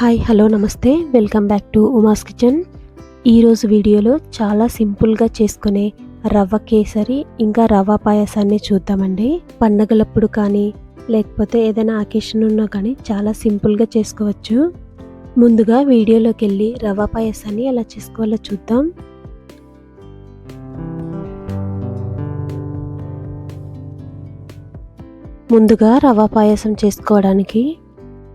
Hi hello నమస్తే. Welcome back to Uma's kitchen. ఈరోజు వీడియోలో చాలా సింపుల్గా చేసుకునే రవ్వ కేసరి ఇంకా రవ్వ పాయసాన్ని చూద్దామండి. పండగలప్పుడు కానీ లేకపోతే ఏదైనా అకేషన్ ఉన్నా కానీ చాలా సింపుల్గా చేసుకోవచ్చు. ముందుగా వీడియోలోకి వెళ్ళి రవ్వ పాయసాన్ని ఎలా చేసుకోవాలో చూద్దాం. ముందుగా రవ్వ పాయసం చేసుకోవడానికి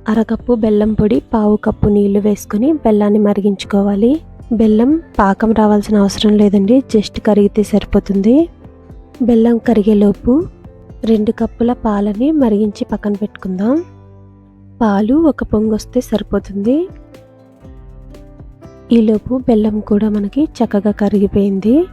అరకప్పు బెల్లం పొడి పావు కప్పు నీళ్ళు వేసుకొని బెల్లాన్ని మరిగించుకోవాలి. బెల్లం పాకం రావాల్సిన అవసరం లేదండి జస్ట్ కరిగితే సరిపోతుంది. బెల్లం కరిగేలోపు రెండు కప్పుల పాలని మరిగించి పక్కన పెట్టుకుందాం. పాలు ఒక పొంగు వస్తే సరిపోతుంది. ఈలోపు బెల్లం కూడా మనకి చక్కగా కరిగిపోయింది.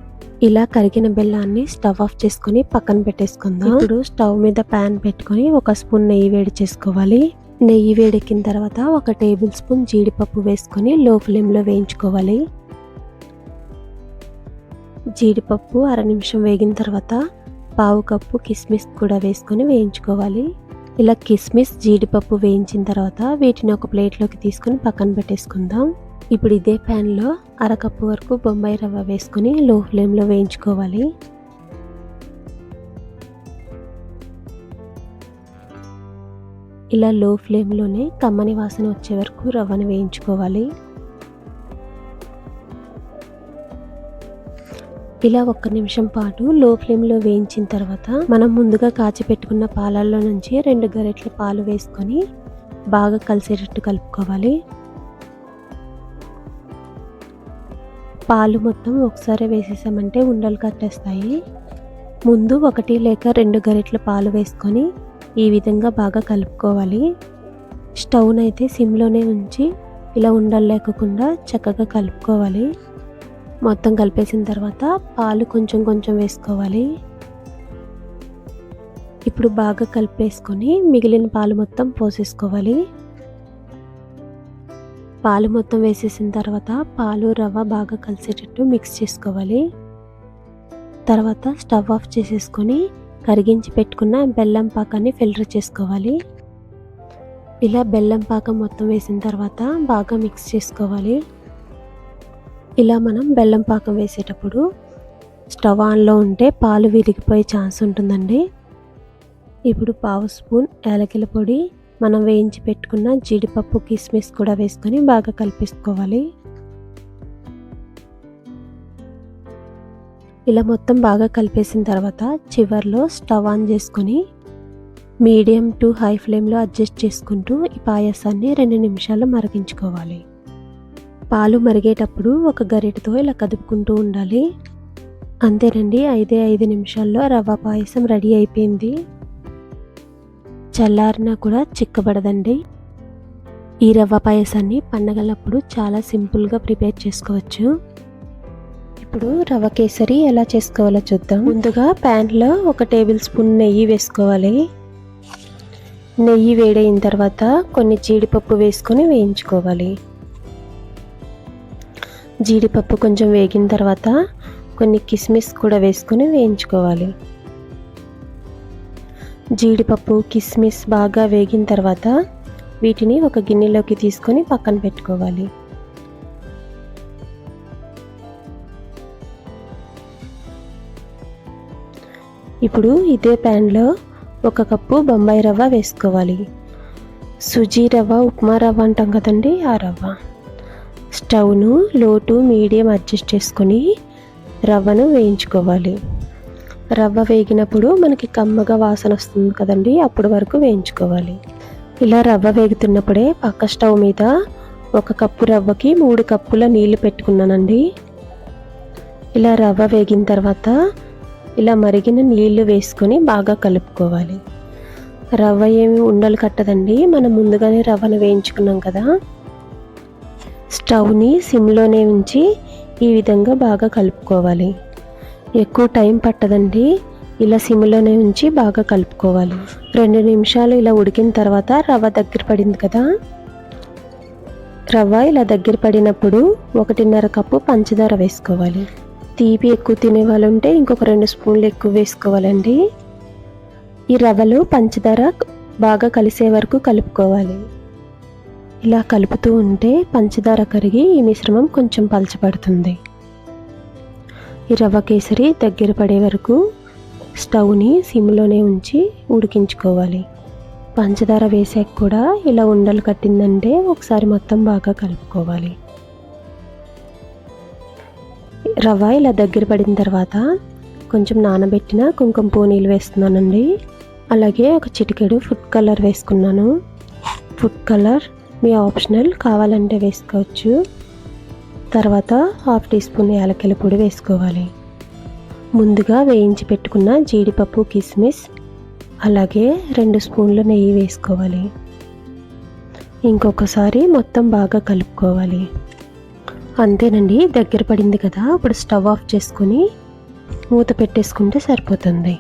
ఇలా కరిగిన బెల్లాన్ని స్టవ్ ఆఫ్ చేసుకొని పక్కన పెట్టేసుకుందాం. ఇప్పుడు స్టవ్ మీద ప్యాన్ పెట్టుకొని ఒక స్పూన్ నెయ్యి వేడి చేసుకోవాలి. నెయ్యి వేడెక్కిన తర్వాత ఒక టేబుల్ స్పూన్ జీడిపప్పు వేసుకొని లో ఫ్లేమ్లో వేయించుకోవాలి. జీడిపప్పు అర నిమిషం వేగిన తర్వాత పావు కప్పు కిస్మిస్ కూడా వేసుకొని వేయించుకోవాలి. ఇలా కిస్మిస్ జీడిపప్పు వేయించిన తర్వాత వీటిని ఒక ప్లేట్లోకి తీసుకొని పక్కన పెట్టేసుకుందాం. ఇప్పుడు ఇదే ప్యాన్లో అరకప్పు వరకు బొంబాయి రవ్వ వేసుకొని లో ఫ్లేమ్లో వేయించుకోవాలి. ఇలా లో ఫ్లేమ్లోనే కమ్మని వాసన వచ్చే వరకు రవ్వను వేయించుకోవాలి. ఇలా ఒక్క నిమిషం పాటు లో ఫ్లేమ్లో వేయించిన తర్వాత మనం ముందుగా కాచి పెట్టుకున్న పాలల్లో నుంచి రెండు గరెట్ల పాలు వేసుకొని బాగా కలిసేటట్టు కలుపుకోవాలి. పాలు మొత్తం ఒకసారి వేసేసామంటే ఉండలు కట్టేస్తాయి. ముందు ఒకటి లేక రెండు గరెట్ల పాలు వేసుకొని ఈ విధంగా బాగా కలుపుకోవాలి. స్టవ్ని అయితే సిమ్లోనే ఉంచి ఇలా ఉండలు లేకుండా చక్కగా కలుపుకోవాలి. మొత్తం కలిపేసిన తర్వాత పాలు కొంచెం కొంచెం వేసుకోవాలి. ఇప్పుడు బాగా కలిపేసుకొని మిగిలిన పాలు మొత్తం పోసేసుకోవాలి. పాలు మొత్తం వేసేసిన తర్వాత పాలు రవ్వ బాగా కలిసేటట్టు మిక్స్ చేసుకోవాలి. తర్వాత స్టవ్ ఆఫ్ చేసేసుకొని కరిగించి పెట్టుకున్న బెల్లం పాకాన్ని ఫిల్టర్ చేసుకోవాలి. ఇలా బెల్లం పాకం మొత్తం వేసిన తర్వాత బాగా మిక్స్ చేసుకోవాలి. ఇలా మనం బెల్లం పాకం వేసేటప్పుడు స్టవ్ ఆన్లో ఉంటే పాలు విరిగిపోయే ఛాన్స్ ఉంటుందండి. ఇప్పుడు పావు స్పూన్ యాలకుల పొడి మనం వేయించి పెట్టుకున్న జీడిపప్పు కిస్మిస్ కూడా వేసుకొని బాగా కలిపేసుకోవాలి. ఇలా మొత్తం బాగా కలిపేసిన తర్వాత చివర్లో స్టవ్ ఆన్ చేసుకొని మీడియం టు హై ఫ్లేమ్లో అడ్జస్ట్ చేసుకుంటూ ఈ పాయసాన్ని రెండు నిమిషాలు మరిగించుకోవాలి. పాలు మరిగేటప్పుడు ఒక గరిటతో ఇలా కదుపుకుంటూ ఉండాలి. అంతేనండి ఐదే ఐదు నిమిషాల్లో రవ్వ పాయసం రెడీ అయిపోయింది. చల్లారినా కూడా చిక్కబడదండి. ఈ రవ్వ పాయసాన్ని పండగలప్పుడు చాలా సింపుల్గా ప్రిపేర్ చేసుకోవచ్చు. ఇప్పుడు రవ కేసరి ఎలా చేసుకోవాలో చూద్దాం. ముందుగా ప్యాన్లో ఒక టేబుల్ స్పూన్ నెయ్యి వేసుకోవాలి. నెయ్యి వేడైన తర్వాత కొన్ని జీడిపప్పు వేసుకొని వేయించుకోవాలి. జీడిపప్పు కొంచెం వేగిన తర్వాత కొన్ని కిస్మిస్ కూడా వేసుకొని వేయించుకోవాలి. జీడిపప్పు కిస్మిస్ బాగా వేగిన తర్వాత వీటిని ఒక గిన్నెలోకి తీసుకొని పక్కన పెట్టుకోవాలి. ఇప్పుడు ఇదే ప్యాన్లో ఒక కప్పు బొంబాయి రవ్వ వేసుకోవాలి. సుజీ రవ్వ ఉప్మా రవ్వ అంటాం కదండి ఆ రవ్వ. స్టవ్ను లో టు మీడియం అడ్జస్ట్ చేసుకొని రవ్వను వేయించుకోవాలి. రవ్వ వేగినప్పుడు మనకి కమ్మగా వాసన వస్తుంది కదండి అప్పటి వరకు వేయించుకోవాలి. ఇలా రవ్వ వేగుతున్నప్పుడే పక్క స్టవ్ మీద ఒక కప్పు రవ్వకి మూడు కప్పుల నీళ్ళు పెట్టుకున్నానండి. ఇలా రవ్వ వేగిన తర్వాత ఇలా మరిగిన నీళ్ళు వేసుకొని బాగా కలుపుకోవాలి. రవ్వ ఏమి ఉండలు కట్టదండి. మనం ముందుగానే రవ్వను వేయించుకున్నాం కదా. స్టవ్ని సిమ్లోనే ఉంచి ఈ విధంగా బాగా కలుపుకోవాలి. ఎక్కువ టైం పట్టదండి. ఇలా సిమ్లోనే ఉంచి బాగా కలుపుకోవాలి. రెండు నిమిషాలు ఇలా ఉడికిన తర్వాత రవ్వ దగ్గర పడింది కదా. రవ్వ ఇలా దగ్గర పడినప్పుడు ఒకటిన్నర కప్పు పంచదార వేసుకోవాలి. తీపి ఎక్కువ తినే వాళ్ళు ఉంటే ఇంకొక రెండు స్పూన్లు ఎక్కువ వేసుకోవాలండి. ఈ రవ్వలో పంచదార బాగా కలిసే వరకు కలుపుకోవాలి. ఇలా కలుపుతూ ఉంటే పంచదార కరిగి ఈ మిశ్రమం కొంచెం పలచబడుతుంది. ఈ రవ్వ కేసరి దగ్గర పడే వరకు స్టవ్ని సిమ్లోనే ఉంచి ఉడికించుకోవాలి. పంచదార వేసాక కూడా ఇలా ఉండలు కట్టిందంటే ఒకసారి మొత్తం బాగా కలుపుకోవాలి. రవ్వ ఇలా దగ్గర పడిన తర్వాత కొంచెం నానబెట్టిన కుంకుమ పూనీలు వేస్తున్నానండి. అలాగే ఒక చిటికెడు ఫుడ్ కలర్ వేసుకున్నాను. ఫుడ్ కలర్ మీ ఆప్షనల్ కావాలంటే వేసుకోవచ్చు. తర్వాత హాఫ్ టీ స్పూన్ యాలకల పొడి వేసుకోవాలి. ముందుగా వేయించి పెట్టుకున్న జీడిపప్పు కిస్మిస్ అలాగే రెండు స్పూన్లు నెయ్యి వేసుకోవాలి. ఇంకొకసారి మొత్తం బాగా కలుపుకోవాలి. అంతేనండి దగ్గర పడింది కదా ఇప్పుడు స్టవ్ ఆఫ్ చేసుకొని మూత పెట్టేసుకుంటే సరిపోతుంది.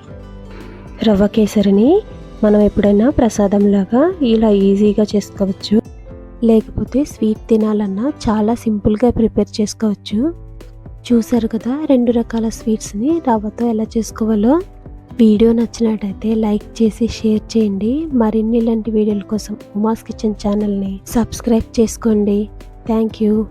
రవ్వ కేసరిని మనం ఎప్పుడైనా ప్రసాదంలాగా ఇలా ఈజీగా చేసుకోవచ్చు. లేకపోతే స్వీట్ తినాలన్నా చాలా సింపుల్గా ప్రిపేర్ చేసుకోవచ్చు. చూసారు కదా రెండు రకాల స్వీట్స్ని రవ్వతో ఎలా చేసుకోవాలో. వీడియో నచ్చినట్టయితే లైక్ చేసి షేర్ చేయండి. మరిన్ని ఇలాంటి వీడియోల కోసం ఉమాస్ కిచెన్ ఛానల్ని సబ్స్క్రైబ్ చేసుకోండి. Thank you.